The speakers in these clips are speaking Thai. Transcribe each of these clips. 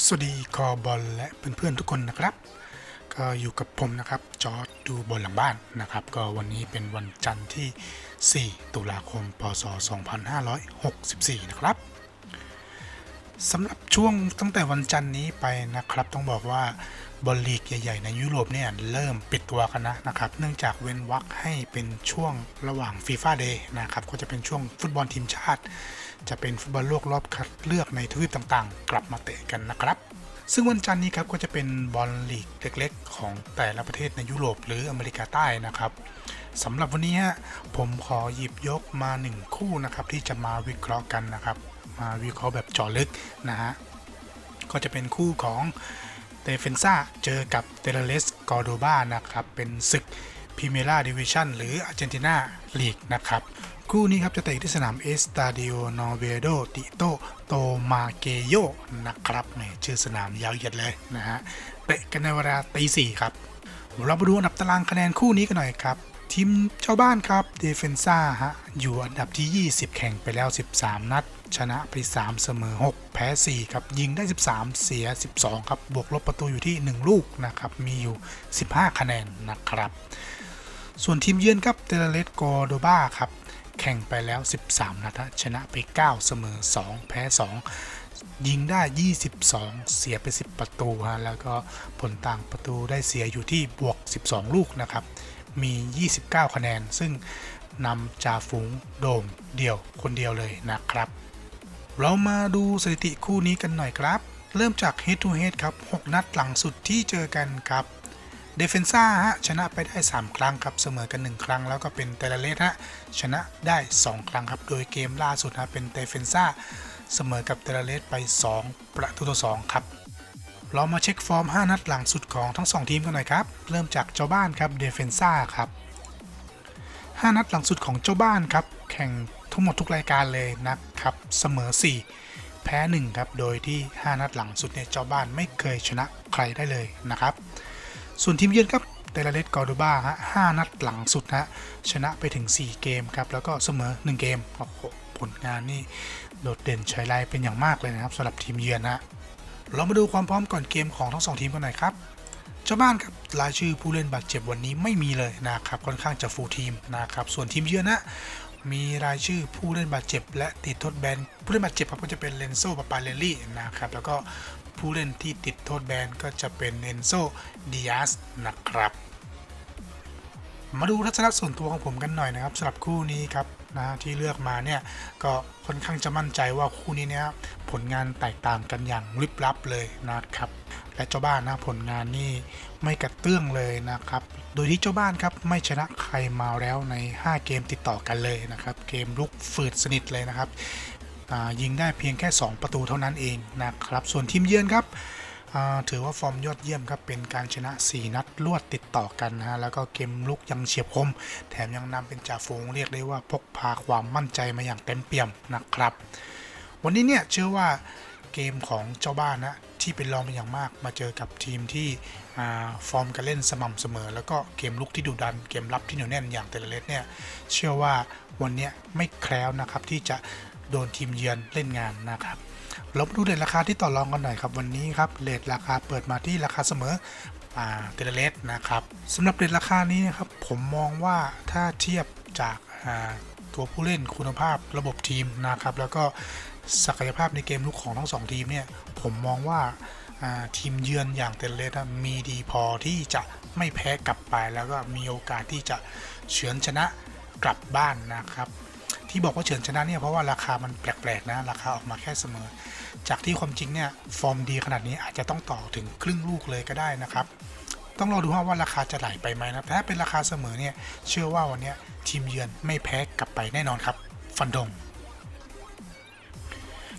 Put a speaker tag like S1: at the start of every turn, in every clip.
S1: สวัสดีคอบอลและเพื่อนๆทุกคนนะครับ ก็อยู่กับผมนะครับจอร์ดดูบอลหลังบ้านนะครับ ก็วันนี้เป็นวันจันทร์ที่ 4 ตุลาคม พศ 2564 นะครับสำหรับช่วงตั้งแต่วันจันทร์นี้ไปนะครับ ต้องบอกว่าบอลลีกใหญ่ๆ ในยุโรปเนี่ยเริ่มปิดตัวกันนะนะครับ เนื่องจากเว้นวรรคให้เป็นช่วงระหว่างฟีฟ่าเดย์นะครับ ก็จะเป็นช่วงฟุตบอลทีมชาติ จะเป็นฟุตบอลโลกรอบคัดเลือกในทวีปต่างๆ กลับมาเตะกันนะครับ ซึ่งวันจันทร์นี้ครับก็จะเป็นบอลลีกเล็กๆ ของแต่ละประเทศในยุโรปหรืออเมริกาใต้นะครับสำหรับวันนี้ฮะผมขอหยิบยกมาหนึ่งคู่นะครับที่จะมาวิเคราะห์กันนะครับ มาวิเคราะห์แบบเจาะลึกนะฮะก็จะเป็นคู่ของเตเฟนซ่าเจอกับเตเลเลสกอร์โดบานะครับ เป็นศึกพรีเมียร์ดิวิชั่นหรืออาร์เจนตินาลีกนะครับคู่นี้ครับจะเตะที่สนามเอสตาดิโอนอเวโดติโตโตมาเกโยนะครับแหมชื่อสนามยาวเหยียดเลยนะฮะเตะกันในเวลาตีสี่ครับเรามาดูอันดับตารางคะแนนคู่นี้กันหน่อยครับทีมเจ้าบ้านครับเดฟเฟนซ่าฮะอยู่อันดับที่ 20 แข่งไปแล้ว 13 นัด ชนะไป 3 เสมอ 6 แพ้ 4 ครับ ยิงได้ 13 เสีย 12 ครับ บวกลบประตูอยู่ที่ 1 ลูกนะครับ มีอยู่ 15 คะแนนนะครับ ส่วนทีมเยือนครับเตเลสโกโดบาครับ แข่งไปแล้ว 13 นัดชนะไป 9 เสมอ 2 แพ้ 2 ยิงได้ 22 เสียไป 10 ประตูฮะแล้วก็ผลต่างประตูได้เสียอยู่ที่บวก 12 ลูกนะครับ มี 29 คะแนน ซึ่งนำจ่าฝูงโดมเดี่ยวคนเดียวเลยนะครับ เรามาดูสถิติคู่นี้กันหน่อยครับ เริ่มจาก head to head ครับ 6 นัดหลังสุดที่เจอกันครับ เดฟเฟนซ่าฮะชนะไปได้ 3 ครั้งครับเสมอกัน 1 ครั้ง แล้วก็เป็นเตลเลสฮะชนะได้ 2 ครั้งครับ โดยเกมล่าสุดฮะเป็นเดฟเฟนซ่าเสมอกับเตลเลสไป 2 ประตูต่อ2ครับเรามาเช็คฟอร์ม 5 นัดหลังสุดของทั้ง 2 ทีมกันหน่อยครับ เริ่มจากเจ้าบ้านครับเดฟเฟนซ่าครับ 5 นัดหลังสุดของเจ้าบ้านครับ แข่งทั้งหมดทุกรายการเลยนะครับเสมอ 4 แพ้ 1 ครับ โดยที่ 5 นัดหลังสุดเนี่ยเจ้าบ้านไม่เคยชนะใครได้เลยนะครับ ส่วนทีมเยือนครับเตลเลสกอร์โดบาฮะ5นัดหลังสุดฮะชนะไปถึง 4 เกมครับ แล้วก็เสมอ 1 เกมโอ้โหผลงานนี่โดดเด่นใช้ไลเป็นอย่างมากเลยนะครับสำหรับทีมเยือนฮะเรามาดูความพร้อมก่อนเกมของทั้งสองทีมกันหน่อยครับเจ้าบ้านครับรายชื่อผู้เล่นบาดเจ็บวันนี้ไม่มีเลยนะครับค่อนข้างจะฟูลทีมนะครับส่วนทีมเยือนนะมีรายชื่อผู้เล่นบาดเจ็บ และติดทษแบนผู้เล่นบาดเจ็บครับก็จะเป็นเลนโซปาปาเลลี่นะครับแล้วก็ ผู้เล่นที่ติดโทษแบนก็จะเป็นเอนโซดิอาสนะครับ มาดูทัศนะส่วนตัวของผมกันหน่อยนะครับสำหรับคู่นี้ครับนะที่เลือกมาเนี่ยก็ค่อนข้างจะมั่นใจว่าคู่นี้เนี่ยผลงานแตกต่างกันอย่างลิบลับเลยนะครับ และเจ้าบ้านนะผลงานนี่ไม่กระเตื้องเลยนะครับ โดยที่เจ้าบ้านครับไม่ชนะใครมาแล้วใน 5 เกมติดต่อกันเลยนะครับ เกมลุกฝืดสนิทเลยนะครับ ยิงได้เพียงแค่ 2 ประตูเท่านั้นเองนะครับ ส่วนทีมเยือนครับถือว่าฟอร์มยอดเยี่ยมครับ เป็นการชนะ 4 นัดรวดติดต่อกันนะฮะ แล้วก็เกมลุกยังเฉียบคม แถมยังนำเป็นจ่าฝูงเรียกได้ว่าพกพาความมั่นใจมาอย่างเต็มเปี่ยมนะครับ วันนี้เนี่ยเชื่อว่าเกมของเจ้าบ้านนะที่เป็นรองเป็นอย่างมากมาเจอกับทีมที่ฟอร์มการเล่นสม่ำเสมอ แล้วก็เกมลุกที่ดุดันเกมรับที่เหนียวแน่นอย่างเตเลเลสเนี่ยเชื่อว่าวันนี้ไม่แคล้วนะครับที่จะ โดนทีมเยือนเล่นงานนะครับเรามาดูเรทราคาที่ต่อรองกันหน่อยครับวันนี้ครับเรทราคาเปิดมาที่ราคาเสมออ่าเตเลเลสนะครับสำหรับเรทราคานี้นะครับผมมองว่าถ้าเทียบจากาตัวผู้เล่นคุณภาพระบบทีมนะครับแล้วก็ศักยภาพในเกมลุกของทั้งสองทีมเนี่ยผมมองว่าาทีมเยือนอย่างเตนเลสมีดีพอที่จะไม่แพ้กลับไปแล้วก็มีโอกาสที่จะเฉือนชนะกลับบ้านนะครับ ที่บอกว่าเฉือนชนะเนี่ยเพราะว่าราคามันแปลกๆนะราคาออกมาแค่เสมอ จากที่ความจริงเนี่ยฟอร์มดีขนาดนี้อาจจะต้องต่อถึงครึ่งลูกเลยก็ได้นะครับ ต้องรอดูว่าราคาจะไหลไปไหมนะแต่ถ้าเป็นราคาเสมอเนี่ยเชื่อว่าวันนี้ทีมเยือนไม่แพ้กลับไปแน่นอนครับ ฟันธง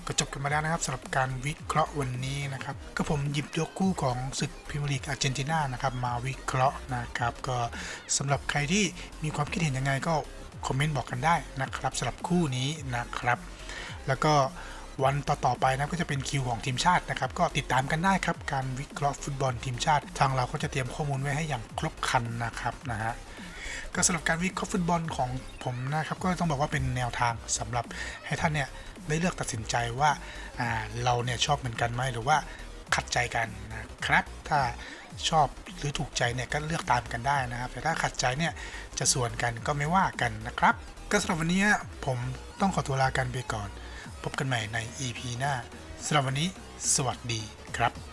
S1: ก็จบกันมาแล้วนะครับสำหรับการวิเคราะห์วันนี้นะครับ ก็ผมหยิบยกคู่ของศึกพรีเมียร์ลีกอาร์เจนตินานะครับมาวิเคราะห์นะครับ ก็สำหรับใครที่มีความคิดเห็นยังไงก็ คอมเมนต์บอกกันได้นะครับสำหรับคู่นี้นะครับ แล้วก็วันต่อๆไปนะก็จะเป็นคิวของทีมชาตินะครับ ก็ติดตามกันได้ครับ การวิเคราะห์ฟุตบอลทีมชาติ ทางเราก็จะเตรียมข้อมูลไว้ให้อย่างครบครันนะครับนะฮะก็สำหรับการวิเคราะห์ฟุตบอลของผมนะครับ ก็ต้องบอกว่าเป็นแนวทางสำหรับให้ท่านเนี่ยได้เลือกตัดสินใจว่าเราเนี่ยชอบเหมือนกันไหมหรือว่า ขัดใจกันนะครับ ถ้าชอบหรือถูกใจเนี่ยก็เลือกตามกันได้นะครับ แต่ถ้าขัดใจเนี่ยจะส่วนกันก็ไม่ว่ากันนะครับ ก็สำหรับวันนี้ผมต้องขอตัวลากันไปก่อน พบกันใหม่ใน EP หน้าสำหรับวันนี้ สวัสดีครับ